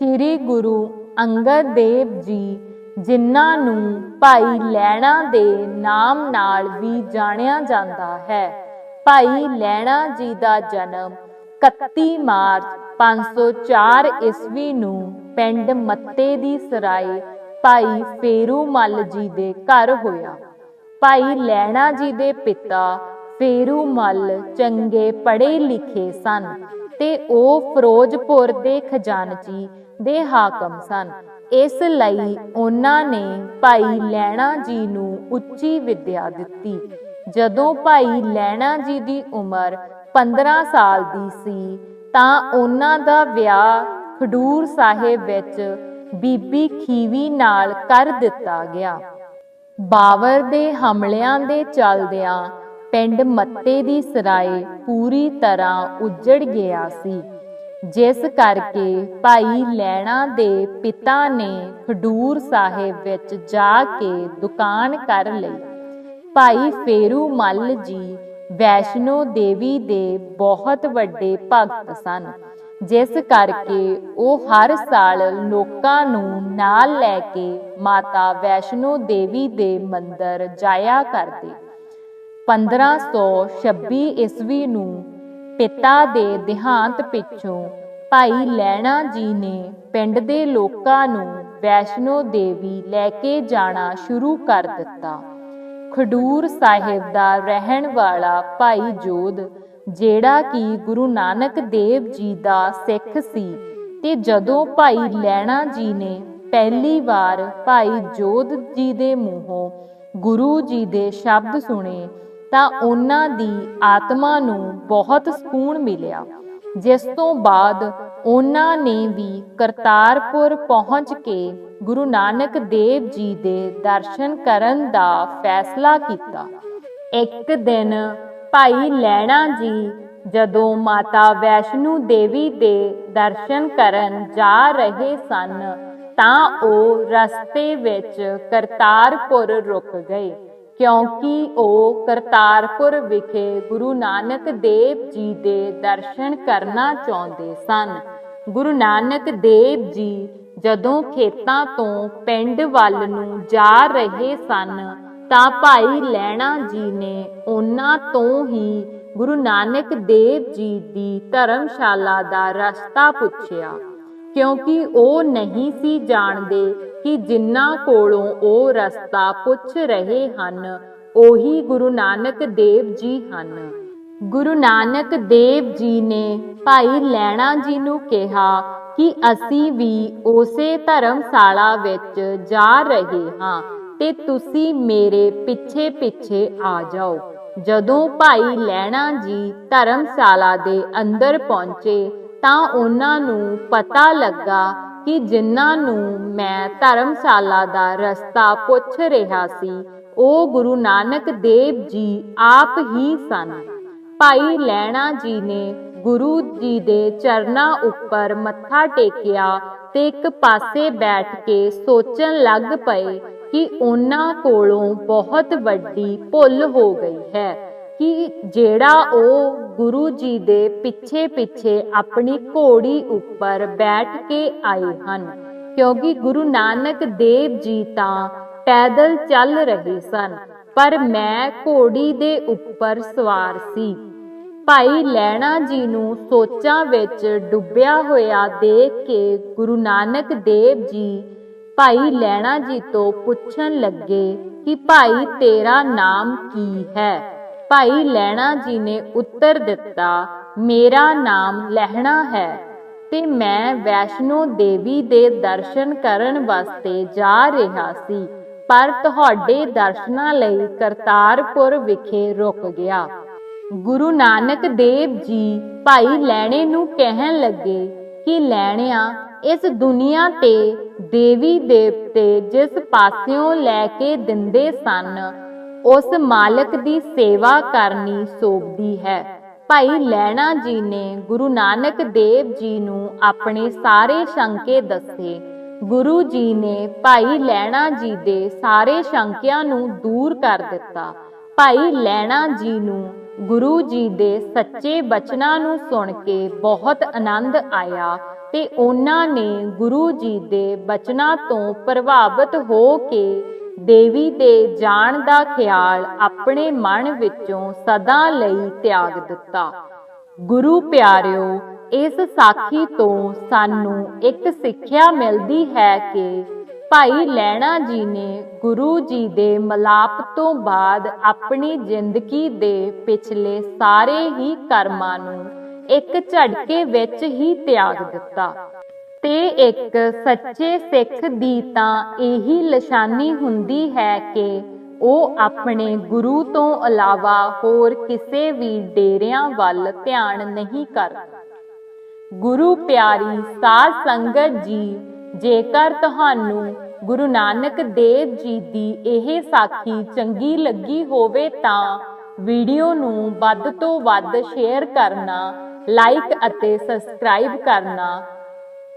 ਸ੍ਰੀ ਗੁਰੂ ਅੰਗਦ ਦੇਵ ਜੀ, ਜਿਨ੍ਹਾਂ ਨੂੰ ਭਾਈ ਲੈਣਾ ਦੇ ਨਾਮ ਨਾਲ ਵੀ ਜਾਣਿਆ ਜਾਂਦਾ ਹੈ। ਭਾਈ ਲੈਣਾ ਜੀ ਦਾ ਜਨਮ 31 ਮਾਰਚ 504 ਈਸਵੀ ਨੂੰ ਪਿੰਡ ਮੱਤੇ ਦੀ ਸਰਾਏ ਭਾਈ ਫੇਰੂ ਮੱਲ ਜੀ ਦੇ ਘਰ ਹੋਇਆ। ਭਾਈ ਲੈਣਾ ਜੀ ਦੇ ਪਿਤਾ ਫੇਰੂ ਮੱਲ ਚੰਗੇ ਪੜ੍ਹੇ ਲਿਖੇ ਸਨ। ਤੇ ਉਹ ਫਿਰੋਜ਼ਪੁਰ ਦੇ ਖਜ਼ਾਨਚੀ ਦੇ ਹਾਕਮ ਸਨ। ਇਸ ਲਈ ਉਹਨਾਂ ਨੇ ਭਾਈ ਲੈਣਾ ਜੀ ਨੂੰ ਉੱਚੀ ਵਿੱਦਿਆ ਦਿੱਤੀ। ਜਦੋਂ ਭਾਈ ਲੈਣਾ ਜੀ ਦੀ ਉਮਰ 15 ਸਾਲ ਦੀ ਸੀ, ਤਾਂ ਉਹਨਾਂ ਦਾ ਵਿਆਹ ਖਡੂਰ ਸਾਹਿਬ ਵਿੱਚ ਬੀਬੀ ਖੀਵੀ ਨਾਲ ਕਰ ਦਿੱਤਾ ਗਿਆ। ਬਾਵਰ ਦੇ ਹਮਲਿਆਂ ਦੇ ਚੱਲਦਿਆਂ ਪਿੰਡ ਮੱਤੇ ਦੀ ਸਰਾਏ ਪੂਰੀ ਤਰ੍ਹਾਂ ਉੱਜੜ ਗਿਆ ਸੀ। ਜਿਸ ਕਰਕੇ ਭਾਈ ਲੈਣਾ ਦੇ ਪਿਤਾ ਨੇ ਖਡੂਰ ਸਾਹਿਬ ਵਿੱਚ ਜਾ ਕੇ ਦੁਕਾਨ ਕਰ ਲਈ। ਭਾਈ ਫੇਰੂ ਮੱਲ ਜੀ ਵੈਸ਼ਨੋ ਦੇਵੀ ਦੇ ਬਹੁਤ ਵੱਡੇ ਭਗਤ ਸਨ। ਜਿਸ ਕਰਕੇ ਉਹ ਹਰ ਸਾਲ ਲੋਕਾਂ ਨੂੰ ਨਾਲ ਲੈ ਕੇ ਮਾਤਾ ਵੈਸ਼ਨੋ ਦੇਵੀ ਦੇ ਮੰਦਰ ਜਾਇਆ ਕਰਦੇ। 1526 ਈਸਵੀ ਨੂੰ ਪਿਤਾ ਦੇ ਦੇਹਾਂਤ ਪਿੱਛੋਂ ਭਾਈ ਲੈਣਾ ਜੀ ਨੇ ਪਿੰਡ ਦੇ ਲੋਕਾਂ ਨੂੰ ਵੈਸ਼ਨੋ ਦੇਵੀ ਲੈ ਕੇ ਜਾਣਾ ਸ਼ੁਰੂ ਕਰ ਦਿੱਤਾ। ਖਡੂਰ ਸਾਹਿਬ ਦਾ ਰਹਿਣ ਵਾਲਾ ਭਾਈ ਜੋਧ, ਜਿਹੜਾ ਕਿ ਗੁਰੂ ਨਾਨਕ ਦੇਵ ਜੀ ਦਾ ਸਿੱਖ ਸੀ ਤੇ ਜਦੋਂ ਭਾਈ ਲੈਣਾ ਜੀ ਨੇ ਪਹਿਲੀ ਵਾਰ ਭਾਈ ਜੋਧ ਜੀ ਦੇ ਮੂੰਹੋਂ ਗੁਰੂ ਜੀ ਦੇ ਸ਼ਬਦ ਸੁਣੇ ਤਾਂ ਉਹਨਾਂ ਦੀ ਆਤਮਾ ਨੂੰ ਬਹੁਤ ਸਕੂਨ ਮਿਲਿਆ। ਜਿਸ ਤੋਂ ਬਾਅਦ ਉਹਨਾਂ ਨੇ ਵੀ ਕਰਤਾਰਪੁਰ ਪਹੁੰਚ ਕੇ ਗੁਰੂ ਨਾਨਕ ਦੇਵ ਜੀ ਦੇ ਦਰਸ਼ਨ ਕਰਨ ਦਾ ਫੈਸਲਾ ਕੀਤਾ। ਇੱਕ ਦਿਨ ਭਾਈ ਲੈਣਾ ਜੀ ਜਦੋਂ ਮਾਤਾ ਵੈਸ਼ਨੂ ਦੇਵੀ ਦੇ ਦਰਸ਼ਨ ਕਰਨ ਜਾ ਰਹੇ ਸਨ ਤਾਂ ਉਹ ਰਸਤੇ ਵਿੱਚ ਕਰਤਾਰਪੁਰ ਰੁਕ ਗਏ। ਕਿਉਂਕਿ ਉਹ ਕਰਤਾਰਪੁਰ ਵਿਖੇ ਗੁਰੂ ਨਾਨਕ ਦੇਵ ਜੀ ਦੇ ਦਰਸ਼ਨ ਕਰਨਾ ਚਾਹੁੰਦੇ ਸਨ। ਗੁਰੂ ਨਾਨਕ ਦੇਵ ਜੀ ਜਦੋਂ ਖੇਤਾਂ ਤੋਂ ਪਿੰਡ ਵੱਲ ਨੂੰ ਜਾ ਰਹੇ ਸਨ, ਤਾਂ ਭਾਈ ਲੈਣਾ ਜੀ ਨੇ ਉਹਨਾਂ ਤੋਂ ਹੀ ਗੁਰੂ ਨਾਨਕ ਦੇਵ ਜੀ ਦੀ ਧਰਮਸ਼ਾਲਾ ਦਾ ਰਸਤਾ ਪੁੱਛਿਆ। ਕਿਉਂਕਿ ਉਹ ਨਹੀਂ ਸੀ ਜਾਣਦੇ ਕਿ ਜਿਨ੍ਹਾਂ ਕੋਲੋਂ ਉਹ ਰਸਤਾ ਪੁੱਛ ਰਹੇ ਹਨ, ਉਹੀ ਗੁਰੂ ਨਾਨਕ ਦੇਵ ਜੀ ਹਨ। ਗੁਰੂ ਨਾਨਕ ਦੇਵ ਜੀ ਨੇ ਭਾਈ ਲੈਣਾ ਜੀ ਨੂੰ ਕਿਹਾ ਕਿ ਅਸੀਂ ਵੀ ਉਸੇ ਧਰਮਸ਼ਾਲਾ ਵਿੱਚ ਜਾ ਰਹੇ ਹਾਂ ਤੇ ਤੁਸੀਂ ਮੇਰੇ ਪਿੱਛੇ ਪਿੱਛੇ ਆ ਜਾਓ। ਜਦੋਂ ਭਾਈ ਲੈਣਾ ਜੀ ਧਰਮਸ਼ਾਲਾ ਦੇ ਅੰਦਰ ਪਹੁੰਚੇ ਤਾਂ ਉਹਨਾਂ ਨੂੰ ਪਤਾ ਲੱਗਾ ਕਿ ਜਿਨ੍ਹਾਂ ਨੂੰ ਮੈਂ ਧਰਮਸ਼ਾਲਾ ਦਾ ਰਸਤਾ ਪੁੱਛ ਰਿਹਾ ਸੀ, ਉਹ ਗੁਰੂ ਨਾਨਕ ਦੇਵ ਜੀ ਆਪ ਹੀ ਸਨ। ਭਾਈ ਲੈਣਾ ਜੀ ਨੇ ਗੁਰੂ ਜੀ ਦੇ ਚਰਨਾਂ ਉੱਪਰ ਮੱਥਾ ਟੇਕਿਆ ਤੇ ਇੱਕ ਪਾਸੇ ਬੈਠ ਕੇ ਸੋਚਣ ਲੱਗ ਪਏ ਕਿ ਉਹਨਾਂ ਕੋਲੋਂ ਬਹੁਤ ਵੱਡੀ ਭੁੱਲ ਹੋ ਗਈ ਹੈ ਕਿ ਜਿਹੜਾ ਉਹ ਗੁਰੂ ਜੀ ਦੇ ਪਿੱਛੇ ਪਿੱਛੇ ਆਪਣੀ ਘੋੜੀ ਉੱਪਰ ਬੈਠ ਕੇ ਆਏ ਹਨ। ਕਿਉਂਕਿ ਗੁਰੂ ਨਾਨਕ ਦੇਵ ਜੀ ਤਾਂ ਪੈਦਲ ਚੱਲ ਰਹੇ ਸਨ, ਪਰ ਮੈਂ ਘੋੜੀ ਦੇ ਉੱਪਰ ਸਵਾਰ ਸੀ। ਭਾਈ ਲੈਣਾ ਜੀ ਨੂੰ ਸੋਚਾਂ ਵਿੱਚ ਡੁੱਬਿਆ ਹੋਇਆ ਦੇਖ ਕੇ ਗੁਰੂ ਨਾਨਕ ਦੇਵ ਜੀ ਭਾਈ ਲੈਣਾ ਜੀ ਤੋਂ ਪੁੱਛਣ ਲੱਗੇ ਕਿ ਭਾਈ ਤੇਰਾ ਨਾਮ ਕੀ ਹੈ? ਭਾਈ ਲੈਣਾ ਜੀ ਨੇ ਉੱਤਰ ਦਿੱਤਾ, ਮੇਰਾ ਨਾਮ ਲਹਿਣਾ ਹੈ, ਤੇ ਮੈਂ ਵੈਸ਼ਨੋ ਦੇਵੀ ਦੇ ਦਰਸ਼ਨ ਕਰਨ ਵਾਸਤੇ ਜਾ ਰਿਹਾ ਸੀ, ਪਰ ਤੁਹਾਡੇ ਦਰਸ਼ਨਾਂ ਲਈ ਕਰਤਾਰਪੁਰ ਵਿਖੇ ਰੁਕ ਗਿਆ। ਗੁਰੂ ਨਾਨਕ ਦੇਵ ਜੀ ਭਾਈ ਲੈਣੇ ਨੂੰ ਕਹਿਣ ਲੱਗੇ ਕਿ ਲੈਣਿਆ ਇਸ ਦੁਨੀਆ ਤੇ ਦੇਵੀ ਦੇਵਤੇ ਜਿਸ ਪਾਸਿਓਂ ਲੈ ਕੇ ਦਿੰਦੇ ਸਨ ਉਸ ਮਾਲਕ ਦੀ ਸੇਵਾ ਕਰਨੀ ਸੋਭਦੀ ਹੈ। ਭਾਈ ਲੈਣਾ ਜੀ ਨੇ ਗੁਰੂ ਨਾਨਕ ਦੇਵ ਜੀ ਨੂੰ ਆਪਣੇ ਸਾਰੇ ਸ਼ੰਕੇ ਦੱਸੇ। ਗੁਰੂ ਜੀ ਨੇ ਭਾਈ ਲੈਣਾ ਜੀ ਦੇ ਸਾਰੇ ਸ਼ੰਕਿਆਂ ਨੂੰ ਦੂਰ ਕਰ ਦਿੱਤਾ। ਭਾਈ ਲੈਣਾ ਜੀ ਨੂੰ ਗੁਰੂ ਜੀ ਦੇ ਸੱਚੇ ਬਚਨਾਂ ਨੂੰ ਸੁਣ ਕੇ ਬਹੁਤ ਆਨੰਦ ਆਇਆ ਤੇ ਉਹਨਾਂ ਨੇ ਗੁਰੂ ਜੀ ਦੇ ਬਚਨਾਂ ਤੋਂ ਪ੍ਰਭਾਵਿਤ ਹੋ ਕੇ ਦੇਵੀ ਦੇ ਜਾਣ ਦਾ ਖਿਆਲ ਆਪਣੇ ਮਨ ਵਿੱਚੋਂ ਸਦਾ ਲਈ ਤਿਆਗ ਦਿੱਤਾ। ਗੁਰੂ ਪਿਆਰਿਓ, ਇਸ ਸਾਖੀ ਤੋਂ ਸਾਨੂੰ ਇੱਕ ਸਿੱਖਿਆ ਮਿਲਦੀ ਹੈ ਕਿ ਭਾਈ ਲੈਣਾ ਜੀ ਨੇ ਗੁਰੂ ਜੀ ਦੇ ਮਲਾਪ ਤੋਂ ਬਾਅਦ ਆਪਣੀ ਜ਼ਿੰਦਗੀ ਦੇ ਪਿਛਲੇ ਸਾਰੇ ਹੀ ਕਰਮਾਂ ਨੂੰ ਇੱਕ ਝਟਕੇ ਵਿੱਚ ਹੀ ਤਿਆਗ ਦਿੱਤਾ। ਤੇ ਇੱਕ ਸੱਚੇ ਸਿੱਖ ਦੀ ਤਾਂ ਇਹੀ ਨਿਸ਼ਾਨੀ ਹੁੰਦੀ ਹੈ ਕਿ ਉਹ ਆਪਣੇ ਗੁਰੂ ਤੋਂ ਇਲਾਵਾ ਹੋਰ ਕਿਸੇ ਵੀ ਡੇਰਿਆਂ ਵੱਲ ਧਿਆਨ ਨਹੀਂ ਕਰਦਾ ਗੁਰੂ ਪਿਆਰੀ ਸਾਧ ਸੰਗਤ ਜੀ, ਜੇਕਰ ਤੁਹਾਨੂੰ ਗੁਰੂ ਨਾਨਕ ਦੇਵ ਜੀ ਦੀ ਇਹ ਸਾਖੀ ਚੰਗੀ ਲੱਗੀ ਹੋਵੇ ਤਾਂ ਵੀਡੀਓ ਨੂੰ ਵੱਧ ਤੋਂ ਵੱਧ ਸ਼ੇਅਰ ਕਰਨਾ, ਲਾਈਕ ਅਤੇ ਸਬਸਕ੍ਰਾਈਬ ਕਰਨਾ